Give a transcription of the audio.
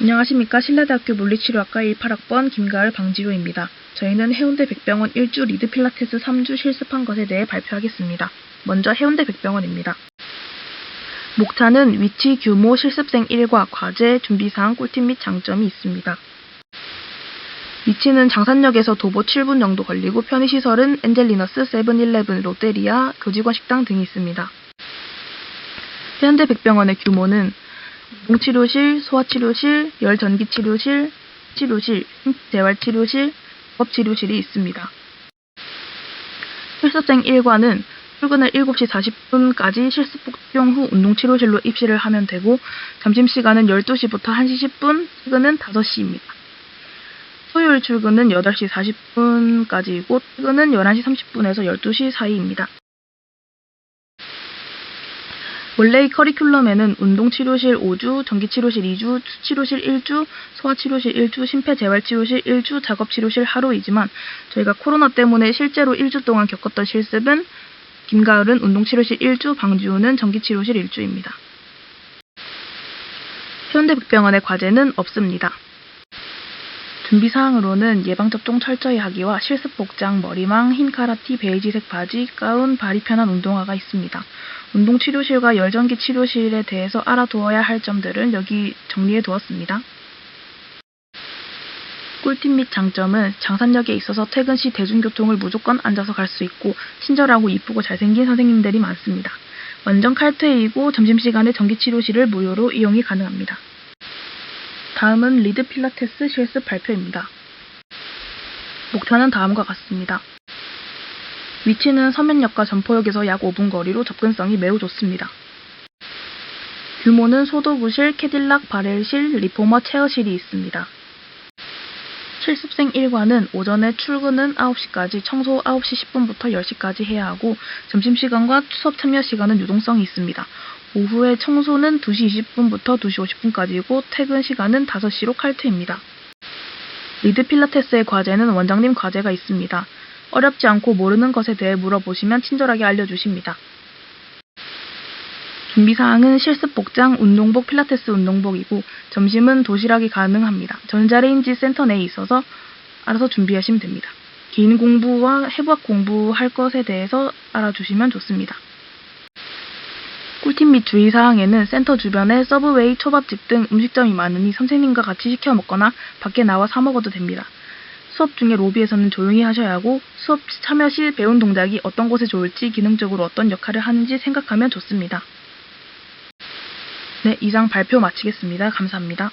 안녕하십니까. 신라대학교 물리치료학과 18학번 김가을 방지로입니다. 저희는 해운대 백병원 1주 리드 필라테스 3주 실습한 것에 대해 발표하겠습니다. 먼저 해운대 백병원입니다. 목차는 위치, 규모, 실습생 1과 과제, 준비사항, 꿀팁 및 장점이 있습니다. 위치는 장산역에서 도보 7분 정도 걸리고 편의시설은 엔젤리너스, 세븐일레븐, 롯데리아, 교직원 식당 등이 있습니다. 해운대 백병원의 규모는 공치료실, 소아치료실, 열전기치료실, 치료실, 재활치료실, 법치료실이 있습니다. 실습생 1과는 출근을 7시 40분까지 실습 복용 후 운동치료실로 입실을 하면 되고 점심시간은 12시부터 1시 10분, 퇴근은 5시입니다. 토요일 출근은 8시 40분까지이고 퇴근은 11시 30분에서 12시 사이입니다. 원래의 커리큘럼에는 운동치료실 5주, 전기치료실 2주, 치료실 1주, 소아치료실 1주, 심폐재활치료실 1주, 작업치료실 하루이지만 저희가 코로나 때문에 실제로 1주 동안 겪었던 실습은 김가을은 운동치료실 1주, 방지우는 전기치료실 1주입니다. 현대백병원의 과제는 없습니다. 준비 사항으로는 예방접종 철저히 하기와 실습 복장, 머리망, 흰 카라티, 베이지색 바지, 가운, 발이 편한 운동화가 있습니다. 운동치료실과 열전기 치료실에 대해서 알아두어야 할 점들을 여기 정리해 두었습니다. 꿀팁 및 장점은 장산역에 있어서 퇴근 시 대중교통을 무조건 앉아서 갈 수 있고 친절하고 이쁘고 잘생긴 선생님들이 많습니다. 완전 칼퇴이고 점심시간에 전기치료실을 무료로 이용이 가능합니다. 다음은 리드 필라테스 실습 발표입니다. 목차는 다음과 같습니다. 위치는 서면역과 점포역에서 약 5분 거리로 접근성이 매우 좋습니다. 규모는 소도구실, 캐딜락 바렐실, 리포머 체어실이 있습니다. 실습생 1과는 오전에 출근은 9시까지, 청소 9시 10분부터 10시까지 해야 하고 점심시간과 수업 참여 시간은 유동성이 있습니다. 오후에 청소는 2시 20분부터 2시 50분까지이고 퇴근 시간은 5시로 칼퇴입니다. 리드 필라테스의 과제는 원장님 과제가 있습니다. 어렵지 않고 모르는 것에 대해 물어보시면 친절하게 알려주십니다. 준비사항은 실습 복장, 운동복, 필라테스 운동복이고 점심은 도시락이 가능합니다. 전자레인지 센터 내에 있어서 알아서 준비하시면 됩니다. 개인 공부와 해부학 공부할 것에 대해서 알아주시면 좋습니다. 꿀팁 및 주의사항에는 센터 주변에 서브웨이, 초밥집 등 음식점이 많으니 선생님과 같이 시켜 먹거나 밖에 나와 사 먹어도 됩니다. 수업 중에 로비에서는 조용히 하셔야 하고 수업 참여 시 배운 동작이 어떤 곳에 좋을지 기능적으로 어떤 역할을 하는지 생각하면 좋습니다. 네, 이상 발표 마치겠습니다. 감사합니다.